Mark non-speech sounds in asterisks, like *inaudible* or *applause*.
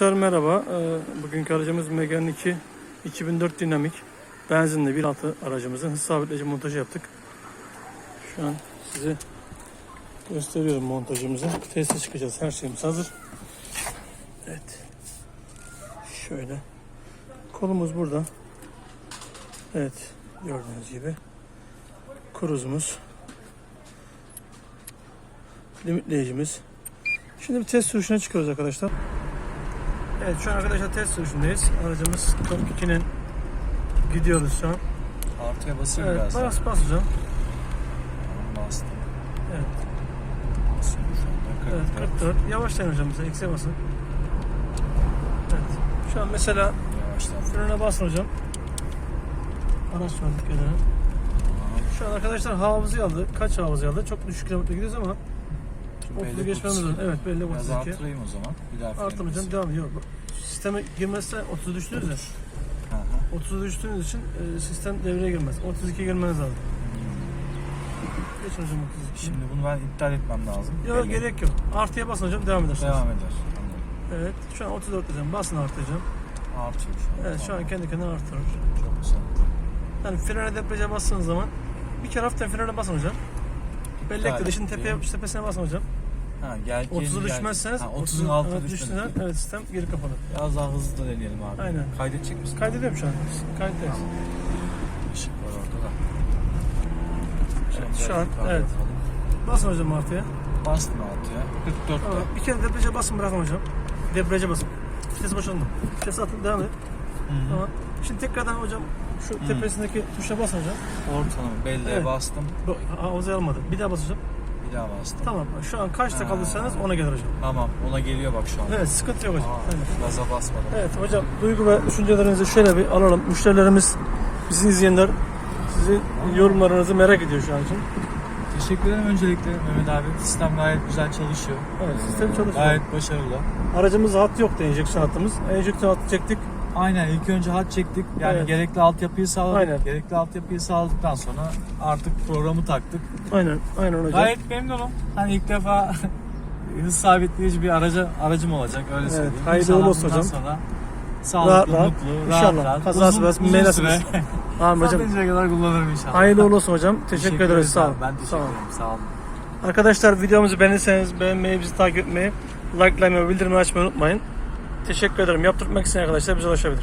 Merhaba. Ee, Bugünkü aracımız Megane 2 2004 dinamik benzinli 1.6 aracımızın hız sabitleyici montajı yaptık. Şu an size gösteriyorum montajımızı. Teste çıkacağız. Her şeyimiz hazır. Evet. Şöyle. Kolumuz burada. Evet. Gördüğünüz gibi. Kruzumuz. Limitleyicimiz. Şimdi bir test sürüşüne çıkıyoruz arkadaşlar. Evet şu an arkadaşlar test sürüşündeyiz. Aracımız Top 2'nin gidiyoruz şu an. Artıya basayım Evet biraz. bas bas hocam. Bastım. Evet, Basıyorum şu anda. evet 44. Yavaşlayın hocam mesela X'e basın. Evet. Şu an mesela Yavaştan. frene basın hocam. Araç var dikkat edin. Şu an arkadaşlar hafızayı aldı. Kaç hafızayı aldı? Çok düşük kilometre gidiyoruz ama 30'u geçmemiz lazım. Evet belli Biraz 32. artırayım o zaman. Bir daha Artım hocam devam ediyor. Sisteme girmezse 30'u düştünüz ya. Hı hı. 30'u düştüğünüz için e, sistem devreye girmez. 32'ye girmeniz lazım. Geç hocam 32. Şimdi bunu ben iptal etmem lazım. Yok Belli. gerek yok. Artıya basın hocam devam edersiniz. Devam eder. Anladım. Evet şu an 34 hocam basın hocam. Artıyor şu an. Evet şu an kendi kendine artırır. Çok güzel. Yani frene depreşe bastığınız zaman bir kere hafiften frene basın hocam. Bellekte ettim. tepeye tepesine basın hocam. Ha gel. 30'u gel- düşmezseniz Ha, 30'un 30'un altına evet, düştüğünde evet sistem geri kapanır. Biraz daha hızlı da deneyelim abi. Aynen. Kaydedecek misin? Kaydediyorum şu an. Kayıttayız. Işık var orada da. Evet, Şimdi şu an, yukarıda evet. yapalım. Basın hocam artıya. Bastım altıya. 44'te. Tamam. Bir kere depreşe basın bırakın hocam. Depreşe basın. Vites boşalma. Vites atın devam hı. Tamam. Şimdi tekrardan hocam şu tepesindeki tuşa basın hocam. Ortalama belleğe Evet. bastım. Bu havuzayı almadı. Bir daha bas hocam. Bir daha bastım. Tamam. Şu an kaçta kalırsanız ona gelir hocam. Tamam ona geliyor bak şu an. Evet sıkıntı yok hocam. Aa, Aynen. gaza basmadım. Evet hocam duygu ve düşüncelerinizi şöyle bir alalım. Müşterilerimiz, bizi izleyenler sizin yorumlarınızı merak ediyor şu an için. Teşekkür ederim öncelikle Mehmet abi. Sistem gayet güzel çalışıyor. Evet, sistem çalışıyor. Gayet başarılı. Aracımızda hat yoktu enjeksiyon hattımız. Enjeksiyon hattı çektik. Aynen ilk önce hat çektik. Yani Evet. gerekli altyapıyı sağladık. Aynen. Gerekli altyapıyı sağladıktan sonra artık programı taktık. Aynen, aynen hocam. Gayet memnunum. Hani ilk defa *laughs* hız sabitleyici bir araca aracım olacak öyle Evet, söyleyeyim. hayırlı uğurlu olsun hocam. Sonra sağlıklı, Rahat rahat. mutlu, İnşallah. rahat rahat. Kazası meyve süre. *laughs* Tamam hocam. Kadar kullanırım inşallah. Hayırlı uğurlu olsun hocam. Teşekkür, ederiz. Sağ olun. Ben teşekkür ederim. Sağ olun. Arkadaşlar videomuzu beğenirseniz beğenmeyi, bizi takip etmeyi, likelamayı bildirimleri açmayı unutmayın. Teşekkür ederim. Yaptırmak isteyen arkadaşlar bize ulaşabilir.